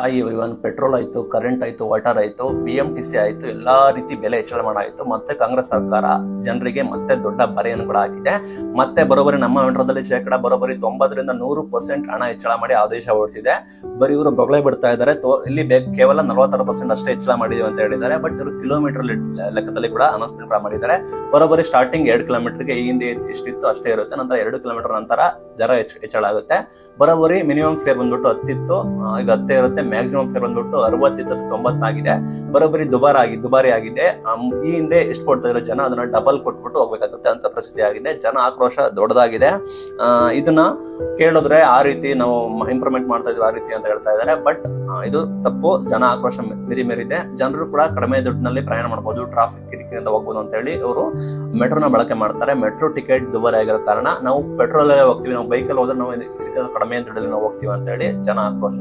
Hi even petrol ಆಯ್ತು current ಆಯ್ತು water ಆಯ್ತು ಬಿ ಎಂ ಟಿ ಸಿ ಆಯ್ತು, ಎಲ್ಲಾ ರೀತಿ ಬೆಲೆ ಹೆಚ್ಚಳ ಮಾಡಾಯ್ತು ಮತ್ತೆ ಕಾಂಗ್ರೆಸ್ ಸರ್ಕಾರ ಜನರಿಗೆ ಮತ್ತೆ ದೊಡ್ಡ ಬರೆಯನ್ನು ಕೂಡ ಹಾಕಿದೆ. ಮತ್ತೆ ಬರೋಬ್ಬರಿ ನಮ್ಮ ಮಂಡ್ರದಲ್ಲಿ ಶೇಕಡ ಬರೋಬ್ಬರಿ ತೊಂಬತ್ತರಿಂದ ನೂರು ಪರ್ಸೆಂಟ್ ಹಣ ಹೆಚ್ಚಳ ಮಾಡಿ ಆದೇಶ ಹೊರಡಿಸಿದೆ. ಬರೀ ಇವರು ಬೊಗಳೆ ಬಿಡ್ತಾ ಇದ್ದಾರೆ. ಇಲ್ಲಿ ಕೇವಲ ನಲವತ್ತಾರು ಪರ್ಸೆಂಟ್ ಅಷ್ಟೇ ಹೆಚ್ಚಳ ಮಾಡಿದೀವಿ ಅಂತ ಹೇಳಿದ್ದಾರೆ. ಬಟ್ ಇವರು ಕಿಲೋಮೀಟರ್ ಲೆಕ್ಕದಲ್ಲಿ ಕೂಡ ಅನೌನ್ಸ್ಮೆಂಟ್ ಕೂಡ ಮಾಡಿದ್ದಾರೆ. ಬರೋಬ್ಬರಿ ಸ್ಟಾರ್ಟಿಂಗ್ ಎರಡು ಕಿಲೋಮೀಟರ್ಗೆ ಈ ಹಿಂದೆ ಎಷ್ಟಿತ್ತು ಅಷ್ಟೇ ಇರುತ್ತೆ. ನಂತರ ಎರಡು ಕಿಲೋಮೀಟರ್ ನಂತರ ದರ ಹೆಚ್ಚು, ಹೆಚ್ಚಳ ಆಗುತ್ತೆ. ಬರೋಬ್ಬರಿ ಮಿನಿಮಮ್ ಫೇರ್ ಬಂದ್ಬಿಟ್ಟು ಹತ್ತಿತ್ತು. ಈಗ ಹತ್ತೇ ಇರುತ್ತೆ. ಮ್ಯಾಕ್ಸಿಮಮ್ ಫೇರ್ ಬಂದ್ಬಿಟ್ಟು ಅರವತ್ತಿತ್ತು ತೊಂಬತ್ತಾಗಿದೆ. ಬರೋಬ್ಬರಿ ದುಬಾರಿ ಆಗಿ, ದುಬಾರಿ ಆಗಿದೆ. ಈ ಹಿಂದೆ ಎಷ್ಟು ಕೊಡ್ತಾ ಇರೋ ಜನ ಅದನ್ನ ಡಬಲ್ ಕೊಟ್ಬಿಟ್ಟು ಹೋಗ್ಬೇಕಾಗುತ್ತೆ. ಅಂತ ಪರಿಸ್ಥಿತಿ ಆಗಿದೆ. ಜನ ಆಕ್ರೋಶ ದೊಡ್ಡದಾಗಿದೆ. ಇದನ್ನ ಕೇಳಿದ್ರೆ ಆ ರೀತಿ ನಾವು ಇಂಪ್ರೂವ್ಮೆಂಟ್ ಮಾಡ್ತಾ ಇದ್ವಿ ಆ ರೀತಿ ಅಂತ ಹೇಳ್ತಾ ಇದ್ದಾರೆ. ಬಟ್ ಇದು ತಪ್ಪು. ಜನ ಆಕ್ರೋಶ ಮಿರಿ ಮೇರಿದೆ. ಜನರು ಕೂಡ ಕಡಿಮೆ ದುಡ್ಡಿನಲ್ಲಿ ಪ್ರಯಾಣ ಮಾಡಬಹುದು ಟ್ರಾಫಿಕ್ ಕಿರಿಕಿರಿಂದ ಹೋಗ್ಬೋದು ಅಂತ ಹೇಳಿ ಅವರು ಮೆಟ್ರೋನ ಬಳಕೆ ಮಾಡ್ತಾರೆ. ಮೆಟ್ರೋ ಟಿಕೆಟ್ ದುಬಾರಿ ಆಗಿರೋ ಕಾರಣ ನಾವು ಪೆಟ್ರೋಲ್ ಹೋಗ್ತೀವಿ. ನಾವು ಬೈಕಲ್ಲಿ ಹೋದ್ರೆ ನಾವು ಕಡಿಮೆ ದುಡ್ಡಲ್ಲಿ ನಾವು ಹೋಗ್ತೀವಿ ಅಂತ ಹೇಳಿ ಜನ ಆಕ್ರೋಶ